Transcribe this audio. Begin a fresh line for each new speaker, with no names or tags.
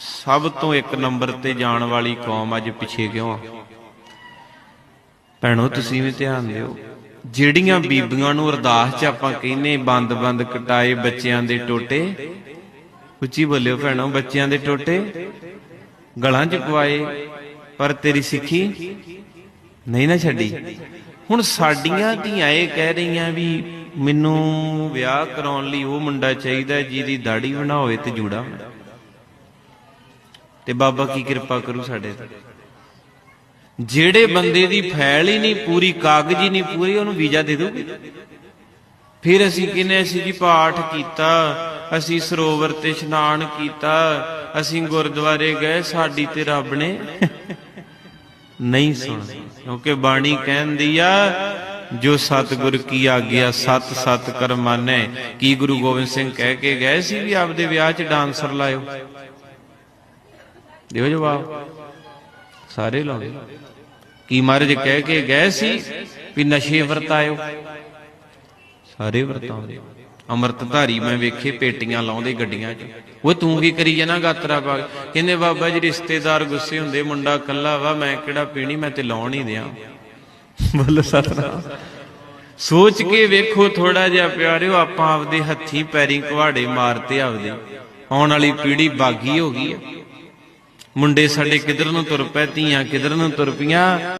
ਸਭ ਤੋਂ ਇੱਕ ਨੰਬਰ ਤੇ ਜਾਣ ਵਾਲੀ ਕੌਮ ਅੱਜ ਪਿੱਛੇ ਕਿਉਂ ਆ? ਭੈਣੋ, ਤੁਸੀਂ ਵੀ ਧਿਆਨ ਦਿਓ। ਜਿਹੜੀਆਂ ਬੀਬੀਆਂ ਨੂੰ ਅਰਦਾਸ 'ਚ ਆਪਾਂ ਕਹਿੰਨੇ ਬੰਦ-ਬੰਦ ਕਟਾਏ ਬੱਚਿਆਂ ਦੇ ਟੋਟੇ, ਉੱਚੀ ਬੋਲਿਓ ਭੈਣੋ, ਬੱਚਿਆਂ ਦੇ ਟੋਟੇ, ਗਲਾਂ 'ਚ ਪਵਾਏ, ਪਰ ਤੇਰੀ ਸਿੱਖੀ ਨਹੀਂ ਨਾ ਛੱਡੀ। ਹੁਣ ਸਾਡੀਆਂ ਧੀਆਂ ਇਹ ਕਹਿ ਰਹੀਆਂ ਵੀ ਮੈਨੂੰ ਵਿਆਹ ਕਰਾਉਣ ਲਈ ਉਹ ਮੁੰਡਾ ਚਾਹੀਦਾ ਜਿਹਦੀ ਦਾੜੀ ਬਣਾ ਹੋਵੇ ਤੇ ਜੂੜਾ ਹੋਵੇ ਤੇ ਬਾਬਾ ਕੀ ਕਿਰਪਾ ਕਰੂ ਸਾਡੇ ਤੇ? ਜਿਹੜੇ ਬੰਦੇ ਦੀ ਫੈਲ ਹੀ ਨਹੀਂ, ਪੂਰੀ ਕਾਗਜ਼ ਹੀ ਨਹੀਂ, ਪੂਰੀ ਉਹਨੂੰ ਵੀਜ਼ਾ ਦੇ ਦੋਗੇ? ਫਿਰ ਅਸੀਂ ਕਿਨੇ ਅਸੀਂ ਜੀ ਪਾਠ ਕੀਤਾ, ਅਸੀਂ ਸਰੋਵਰ ਤੇ ਇਸ਼ਨਾਨ ਕੀਤਾ, ਅਸੀਂ ਗੁਰਦੁਆਰੇ ਗਏ, ਸਾਡੀ ਤੇ ਰੱਬ ਨੇ ਨਹੀਂ ਸੁਣਦੀ। ਕਿਉਂਕਿ ਬਾਣੀ ਕਹਿੰਦੀ ਆ, ਜੋ ਸਤਿਗੁਰ ਕੀ ਆਗਿਆ, ਸਤ ਸਤ ਕਰਮਾਨੇ। ਕੀ ਗੁਰੂ ਗੋਬਿੰਦ ਸਿੰਘ ਕਹਿ ਕੇ ਗਏ ਸੀ ਵੀ ਆਪਦੇ ਵਿਆਹ 'ਚ ਡਾਂਸਰ ਲਾਇਓ? ਦਿਓ ਜਵਾਬ ਸਾਰੇ ਲਾਉਂਦੇ ਕੀ ਮਹਾਰਾਜ ਕਹਿ ਕੇ ਗਏ ਸੀ ਵੀ ਨਸ਼ੇ ਵਰਤਾਇਓ? ਸਾਰੇ ਵਰਤਾਉਂਦੇ ਅੰਮ੍ਰਿਤ ਮੈਂ ਵੇਖੇ ਪੇਟੀਆਂ ਲਾਉਂਦੇ ਗੱਡੀਆਂ 'ਚ। ਉਹ ਤੂੰ ਕੀ ਕਰੀ ਜਾਣਾ ਗਾਤਰਾ ਪਾ ਕਹਿੰਦੇ, ਬਾਬਾ ਜੀ ਰਿਸ਼ਤੇਦਾਰ ਗੁੱਸੇ ਹੁੰਦੇ, ਮੁੰਡਾ ਕੱਲਾ ਵਾ, ਮੈਂ ਕਿਹੜਾ ਪੀਣੀ, ਮੈਂ ਤੇ ਲਾਉਣ ਹੀ ਦਿਆਂ। ਬੋਲ ਸਤਨਾਮ। ਸੋਚ ਕੇ ਵੇਖੋ ਥੋੜਾ ਜਿਹਾ ਪਿਆਰਿਓ, ਆਪਾਂ ਆਪਦੇ ਹੱਥੀਂ ਪੈਰੀਂ ਕੁਹਾੜੇ ਮਾਰਤੇ ਆਪਦੇ। ਆਉਣ ਵਾਲੀ ਪੀੜ੍ਹੀ ਬਾਗੀ ਹੋ ਗਈ ਹੈ ਮੁੰਡੇ ਸਾਡੇ ਕਿਧਰ ਨੂੰ ਤੁਰ ਪੈ ਧੀਆਂ ਕਿਧਰ ਨੂੰ ਤੁਰ ਪਈਆਂ?